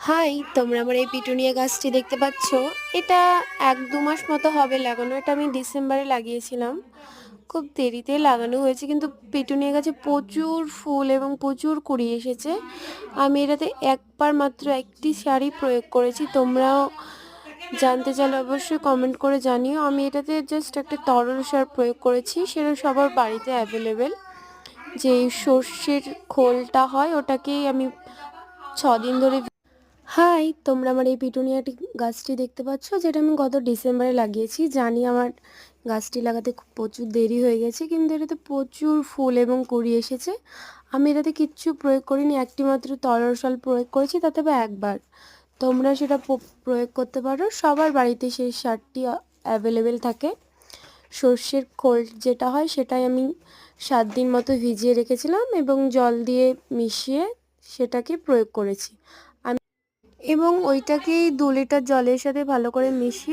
High, তোমরা আমার এই পিটুনিয়া গাছটি দেখতে পাচ্ছ? এটা এক দু মাস মতো হবে লাগানো, এটা আমি ডিসেম্বরে লাগিয়েছিলাম। খুব দেরিতে লাগানো হয়েছে, কিন্তু পিটুনিয়া গাছে প্রচুর ফুল এবং প্রচুর কুড়ি এসেছে। আমি এটাতে একবার মাত্র একটি শাড়ি প্রয়োগ করেছি, তোমরাও জানতে চাইলে অবশ্যই কমেন্ট করে জানিও। আমি এটাতে জাস্ট একটা তরল সার প্রয়োগ করেছি, সেটা সবার বাড়িতে অ্যাভেলেবেল যে সর্ষের খোলটা হয়, ওটাকেই আমি ছদিন ধরে হাই, তোমরা আমার এই পিটুনিয়াটি গাছটি দেখতে পাচ্ছ, যেটা আমি গত ডিসেম্বরে লাগিয়েছি। জানি আমার গাছটি লাগাতে খুব প্রচুর দেরি হয়ে গেছে, কিন্তু এটাতে প্রচুর ফুল এবং কুড়ি এসেছে। আমি এটাতে কিচ্ছু প্রয়োগ করিনি, একটি মাত্র তরল সাল প্রয়োগ করেছি, তাতে বা একবার। তোমরা সেটা প্রয়োগ করতে পারো। সবার বাড়িতে সেই সারটি অ্যাভেলেবেল থাকে। সর্ষের খোল যেটা হয়, সেটাই আমি সাত দিন মতো ভিজিয়ে রেখেছিলাম এবং জল দিয়ে মিশিয়ে সেটাকে প্রয়োগ করেছি। এবং ওইটাকেই দু লিটার জলের সাথে ভালো করে মিশিয়ে